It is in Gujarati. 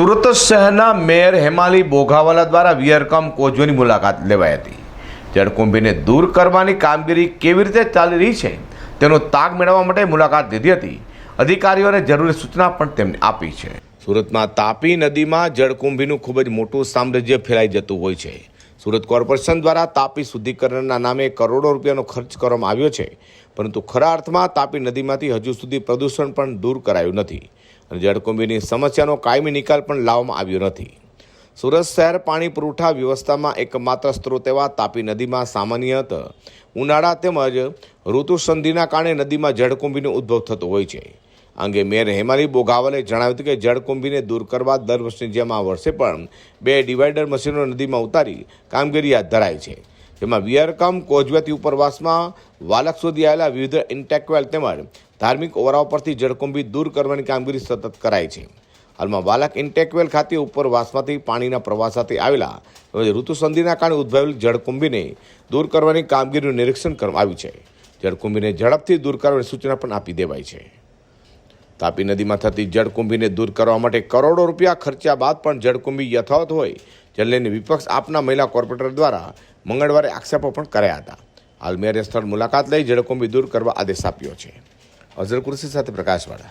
સુરત શહેરના મેયર હેમાલી બોઘાવાલા દ્વારા વિયરકમ કોચવેની મુલાકાત લેવાઈ હતી. જળકુંભીને દૂર કરવાની કામગીરી કેવી રીતે ચાલી રહી છે, તેનો તાગ મેળવવા માટે મુલાકાત લીધી હતી. અધિકારીઓને જરૂરી સૂચના પણ તેમને આપી છે. સુરતમાં તાપી નદીમાં જળકુંભીનું ખૂબ જ મોટું સામ્રાજ્ય ફેલાઈ જતું હોય છે. સુરત કોર્પોરેશન દ્વારા તાપી શુદ્ધિકરણના નામે કરોડો રૂપિયાનો ખર્ચ કરવામાં આવ્યો છે. પરંતુ ખરા અર્થમાં તાપી નદીમાંથી હજુ સુધી પ્રદૂષણ પણ દૂર કરાયું નથી અને જળકુંભીની સમસ્યાનો કાયમી નિકાલ પણ લાવવામાં આવ્યો નથી. સુરત શહેર પાણી પુરવઠા વ્યવસ્થામાં એકમાત્ર સ્ત્રોત એવા તાપી નદીમાં સામાન્યત ઉનાળા તેમજ ઋતુસંધિના કારણે નદીમાં જળકુંભીનો ઉદ્ભવ થતો હોય છે. અંગે મેયર હેમાલી બોગાવલે જણાવ્યું હતું કે જળકુંભીને દૂર કરવા દર વર્ષની જેમ આ વર્ષે પણ બે ડિવાઈડર મશીનો નદીમાં ઉતારી કામગીરી હાથ ધરાઈ છે. જેમાં વિયરકમ કોજવેતી ઉપરવાસમાં વાલક સુધી આવેલા વિવિધ ઇન્ટેકવેલ તેમજ ધાર્મિક ઓવરાઓ પરથી જળકુંભી દૂર કરવાની કામગીરી સતત કરાય છે. હાલમાં વાલક ઇન્ટેકવેલ ખાતે ઉપરવાસમાંથી પાણીના પ્રવાહ સાથે આવેલા તેમજ ઋતુસંધિના કારણે ઉદ્ભવેલ જળકુંભીને દૂર કરવાની કામગીરીનું નિરીક્ષણ કરવામાં આવ્યું છે. જળકુંભીને ઝડપથી દૂર કરવાની સૂચના પણ આપી દેવાઈ છે. તાપી નદીમાં થતી જળકુંભીને દૂર કરવા માટે કરોડો રૂપિયા ખર્ચ્યા બાદ પણ જળકુંભી યથાવત હોય. જે લઈને વિપક્ષ આપના મહિલા કોર્પોરેટર દ્વારા મંગળવારે આક્ષેપો પણ કર્યા હતા. હાલ મેયરે સ્થળ મુલાકાત લઈ જળકુંભી દૂર કરવા આદેશ આપ્યો છે. અઝર સાથે પ્રકાશવાળા.